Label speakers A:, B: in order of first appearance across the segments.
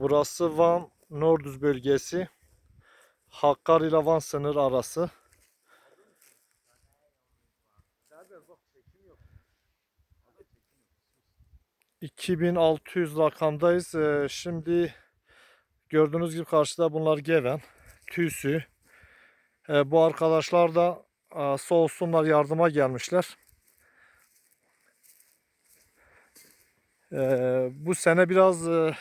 A: Burası Van Norduz bölgesi. Hakkari ile Van sınır arası. ...2600 rakamdayız. Ee, şimdi gördüğünüz gibi karşıda bunlar Geven, Tüsü. Ee, bu arkadaşlar da e, sağ olsunlar yardıma gelmişler. Ee, bu sene biraz e,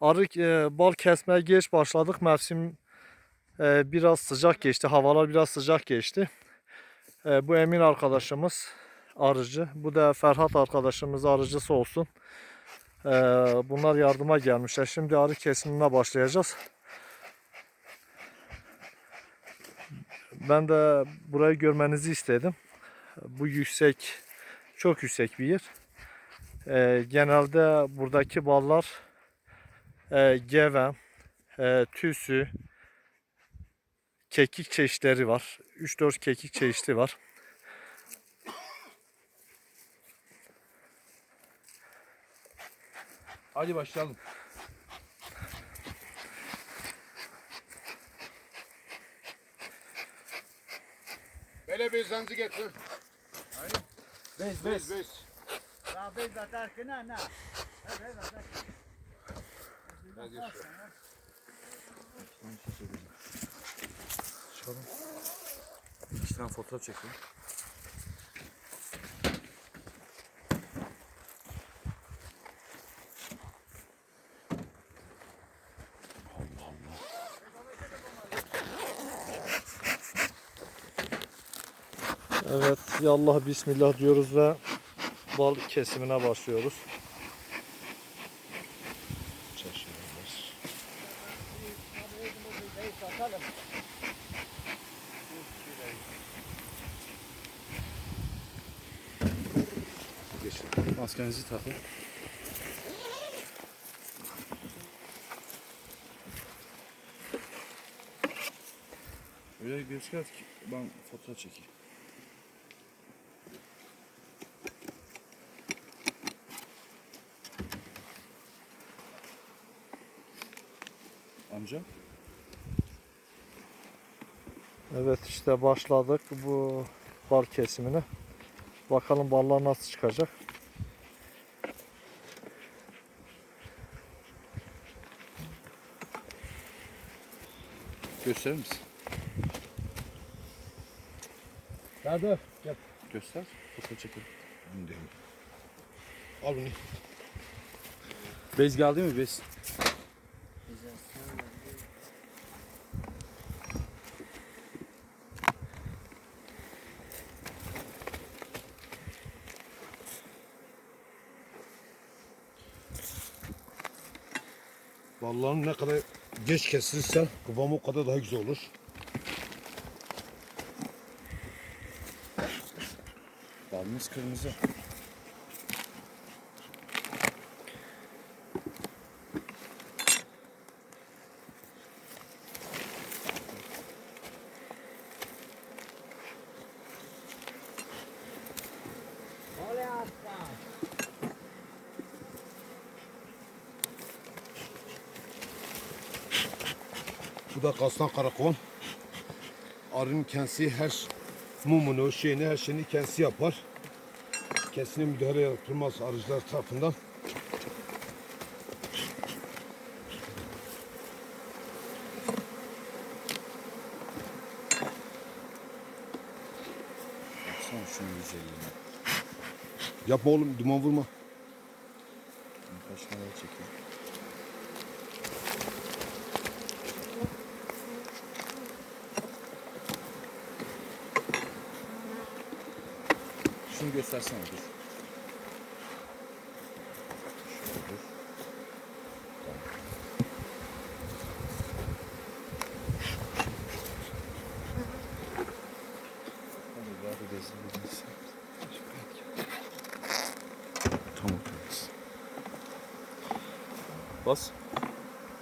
A: arı e, bal kesmeye geç başladık. Mevsim e, biraz sıcak geçti. Havalar biraz sıcak geçti. E, bu Emin arkadaşımız arıcı. Bu da Ferhat arkadaşımız arıcısı olsun. E, bunlar yardıma gelmişler. Şimdi arı kesimine başlayacağız. Ben de burayı görmenizi istedim. Bu yüksek, çok yüksek bir yer. E, genelde buradaki ballar e, geven, e, tüsü, kekik çeşitleri var. 3-4 kekik çeşidi var.
B: Hadi başlayalım.
C: Böyle bir zanzi getir.
B: Bez
C: Bez bez. Hadi şu.
B: İki tane fotoğraf çekelim.
A: Evet, yallah bismillah diyoruz ve bal kesimine başlıyoruz.
B: Maskenizi takın. Öyle göster ki ben fotoğraf çekeyim. Amca.
A: Evet işte başladık bu bal kesimine. Bakalım ballar nasıl çıkacak.
B: Gösterir misin?
C: Hadi gel.
B: Göster. Fotoğraf çekelim.
C: Al bunu.
B: Bez geldi mi bez?
C: Balların ne kadar geç kesilirse kıvamı o kadar daha güzel olur.
B: Balımız kırmızı.
C: Bu da kastan karakovan. Arının kendisi her mumunu, şeyini, her şeyini kendisi yapar. Kendisine müdahale yapılmaz arıcılar tarafından.
B: Baksana şunun güzelliğine.
C: Yapma oğlum, duman vurma.
B: Kaç çekiyor. Şunu göstersene dur. Şöyle dur. Hadi daha da bezini Tamam. Bas.